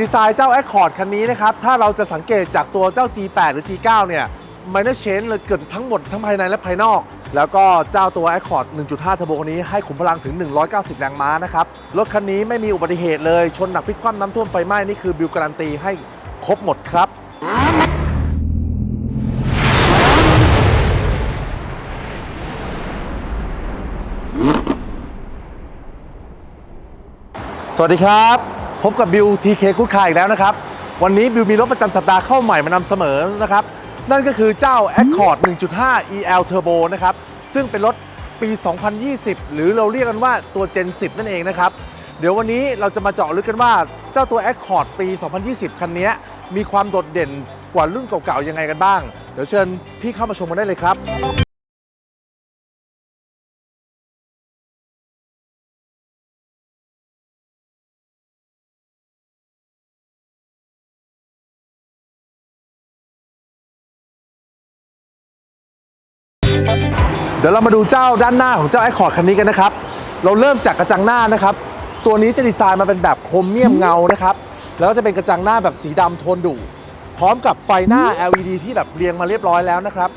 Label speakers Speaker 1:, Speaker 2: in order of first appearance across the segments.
Speaker 1: ดีไซน์เจ้า Accord คันนี้นะครับ ถ้าเราจะสังเกตจากตัวเจ้า G8 หรือ G9 เนี่ย minor change เลยเกือบทั้งหมดทั้งภายในและภายนอก แล้วก็เจ้าตัว Accord 1.5 Turbo คันนี้ให้ขุมพลังถึง 190 แรงม้านะครับ รถคันนี้ไม่มีอุบัติเหตุเลย ชนหนักพลิกคว่ำน้ำท่วมไฟไหม้ นี่คือบิลการันตีให้ครบหมดครับ สวัสดีครับ พบกับบิวทีเคคุดคาอีกแล้วนะครับ วันนี้บิวมีรถประจำสัปดาห์เข้าใหม่มานำเสมอนะครับ นั่นก็คือเจ้า Accord 1.5 EL Turbo นะครับ ซึ่งเป็นรถปี 2020 หรือเราเรียกกันว่าตัว Gen 10 นั่นเองนะครับ เดี๋ยววันนี้เราจะมาเจาะลึกกันว่าเจ้าตัว Accord ปี 2020 คันนี้มีความโดดเด่นกว่ารุ่นเก่าๆยังไงกันบ้าง เดี๋ยวเชิญพี่เข้ามาชมกันได้เลยครับ เดี๋ยวเรามาดูเจ้าด้านหน้าของเจ้า Accord คันนี้กันนะครับ เราเริ่มจากกระจังหน้านะครับ ตัวนี้จะดีไซน์มาเป็นแบบโครเมียมเงานะครับ แล้วก็จะเป็นกระจังหน้าแบบสีดำโทนดุพร้อมกับไฟหน้า LED ที่แบบเรียงมาเรียบร้อยแล้วนะครับ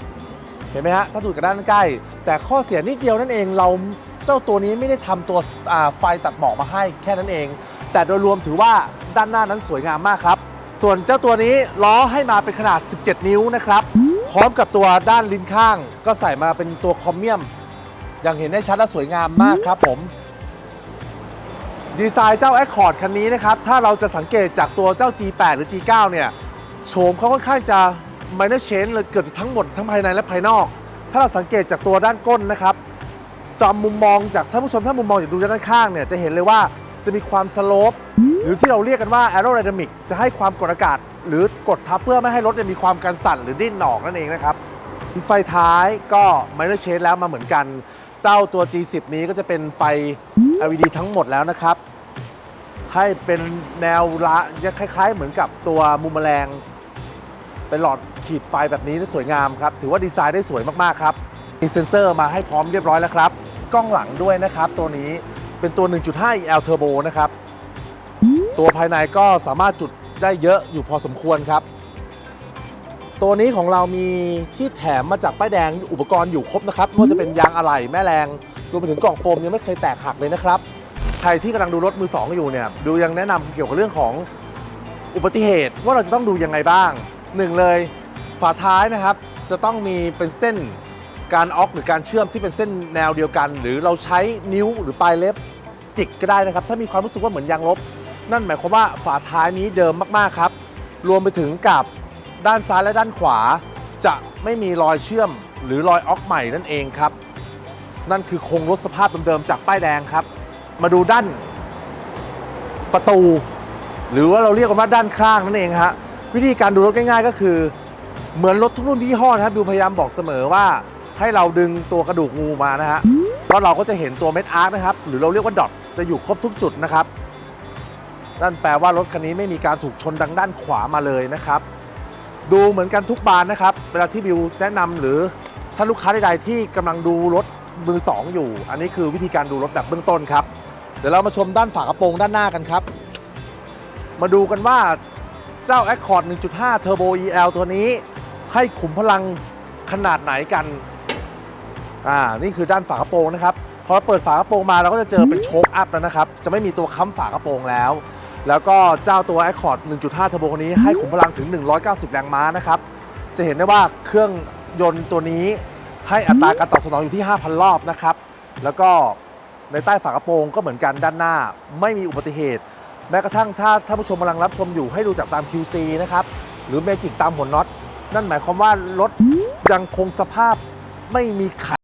Speaker 1: เห็นไหมฮะ ถ้าดูจากด้านใกล้ แต่ข้อเสียนิดเดียวนั่นเอง เราเจ้าตัวนี้ไม่ได้ทำตัวไฟตัดหมอกมาให้แค่นั้นเอง แต่โดยรวมถือว่าด้านหน้านั้นสวยงามมากครับ ส่วนเจ้าตัวนี้ล้อให้มาเป็นขนาด 17 นิ้วนะครับ ร้อมกับตัวด้านลิ้นข้าง ก็ใส่มาเป็นตัวคอมเมียม อย่างเห็นได้ชัดและสวยงามมากครับผม ดีไซน์เจ้า Accord คันนี้นะครับ ถ้าเราจะสังเกตจากตัวเจ้า G8 หรือ G9 เนี่ยโฉมเขาค่อนข้างจะ minor change เลยเกือบทั้งหมดทั้งภายในและภายนอก ถ้าเราสังเกตจากตัวด้านก้นนะครับจอมมุมมองจากท่านผู้ชมถ้ามุมมองจากดูด้านข้างเนี่ยจะเห็นเลยว่าจะมีความสโลปหรือที่เราเรียกกันว่า aerodynamic จะให้ความกดอากาศ หรือกดทับเพื่อไม่ให้รถมีความกันสั่นหรือดิ้นหนอกนั่นเองนะครับ ไฟท้ายก็ minor change แล้วมาเหมือนกันเจ้าตัว G10 นี้ก็จะเป็นไฟ LED ทั้งหมดแล้วนะครับ ให้เป็นแนวละคล้ายๆ เหมือนกับตัวมุมแมลง เป็นหลอดขีดไฟแบบนี้สวยงามครับ ถือว่าดีไซน์ได้สวยมากๆครับ มีเซ็นเซอร์มาให้พร้อมเรียบร้อยแล้วครับ กล้องหลังด้วยนะครับ ตัวนี้เป็นตัว 1.5 EL Turbo นะครับ ตัวภายในก็สามารถจุด ได้เยอะอยู่พอสมควรครับ ตัวนี้ของเรามีที่แถมมาจากป้ายแดงอุปกรณ์อยู่ครบนะครับไม่ว่าจะเป็นยางอะไหล่แม่แรงรวมไปถึงกล่องโฟมยังไม่เคยแตกหักเลยนะครับใครที่กำลังดูรถมือสองอยู่เนี่ยดูยังแนะนำเกี่ยวกับเรื่องของอุบัติเหตุว่าเราจะต้องดูยังไงบ้างหนึ่งเลยฝาท้ายนะครับ จะต้องมีเป็นเส้นการออกหรือการเชื่อมที่เป็นเส้นแนวเดียวกัน หรือเราใช้นิ้วหรือปลายเล็บจิกก็ได้นะครับ ถ้ามีความรู้สึกว่าเหมือนยางลบ นั่นหมายความว่าฝาท้ายนี้เดิมมากๆครับ รวมไปถึงกับด้านซ้ายและด้านขวา จะไม่มีรอยเชื่อม หรือรอยออกใหม่นั่นเองครับ นั่นคือคงรถสภาพเดิมๆจากป้ายแดงครับ มาดูด้านประตู หรือว่าเราเรียกกันว่าด้านข้างนั่นเองฮะวิธีการดูรถง่ายๆ ก็คือ เหมือนรถทุกรุ่นที่ยี่ห้อนะครับดูพยายามบอกเสมอว่าให้เราดึงตัวกระดูกงูมานะฮะแล้วเราก็จะเห็นตัวเม็ดอาร์คนะครับ หรือเราเรียกว่าดอทจะอยู่ครบทุกจุดนะครับ นั่นแปลว่ารถคันนี้ไม่มีการถูกชนดังด้านขวามาเลยนะครับ ดูเหมือนกันทุกบานนะครับ เวลาที่บิวแนะนำหรือถ้าลูกค้าใดๆที่กำลังดูรถมือสองอยู่ อันนี้คือวิธีการดูรถแบบเบื้องต้นครับ เดี๋ยวเรามาชมด้านฝากระโปรงด้านหน้ากันครับ มาดูกันว่าเจ้า Accord 1.5 Turbo EL ตัวนี้ ให้ขุมพลังขนาดไหนกัน อ่า นี่คือด้านฝากระโปรงนะครับ พอเราเปิดฝากระโปรงมาเราก็จะเจอเป็นโชคอัพแล้วนะครับ จะไม่มีตัวค้ำฝากระโปรงแล้ว แล้วก็เจ้าตัว Accord 1.5 Turbo นี้ให้ขุมพลังถึง 190 แรงม้านะครับ จะเห็นได้ว่าเครื่องยนต์ตัวนี้ให้อัตราการตอบสนองอยู่ที่ 5,000 รอบนะครับ แล้วก็ในใต้ฝากระโปรงก็เหมือนกันด้านหน้า ไม่มีอุบัติเหตุ แม้กระทั่งถ้าท่านผู้ชมกำลังรับชมอยู่ให้ดูจากตาม QC นะครับ หรือเมจิกตามหัวน็อต นั่นหมายความว่ารถยังคงสภาพไม่มีขั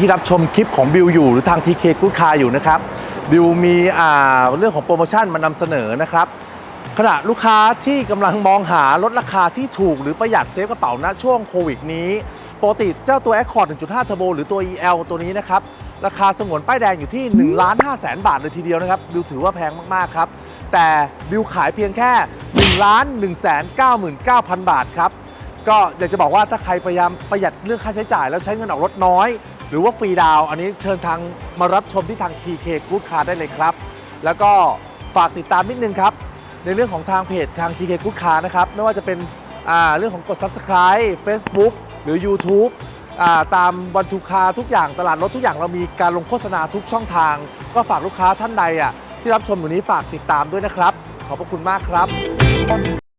Speaker 1: ที่รับชมคลิปของบิวอยู่หรือทาง TK Good Car อยู่นะครับบิวมีเรื่องของโปรโมชั่นมานำเสนอนะครับขณะลูกค้าที่กำลังมองหาลดราคาที่ถูกหรือประหยัดเซฟกระเป๋าณช่วงโควิดนี้ปกติเจ้าตัว Accord 1.5 Turbo หรือตัว EL ตัวนี้นะครับราคาสงวนป้ายแดงอยู่ที่1ล้าน5แสนบาทเลยทีเดียวนะครับบิวถือว่าแพงมากๆครับ แต่บิวขายเพียงแค่1ล้าน1แสน99,000 บาทครับ ก็อยากจะบอกว่าถ้าใครพยายามประหยัดเรื่องค่าใช้จ่ายแล้วใช้เงินออกรถน้อย หรือว่าฟรีดาวอันนี้เชิญทางมารับชมที่ทาง TK Good Car ได้เลยครับ แล้วก็ฝากติดตามนิดนึงครับ ในเรื่องของทางเพจทาง TK Good Car นะครับ ไม่ว่าจะเป็นเรื่องของกด Subscribe Facebook หรือ YouTube อตามวันทูคาทุกอย่างตลาดรถทุกอย่างเรามีการลงโฆษณาทุกช่องทาง ก็ฝากลูกค้าท่านใดอะที่รับชมอยู่นี้ฝากติดตามด้วยนะครับ ขอบพระคุณมากครับ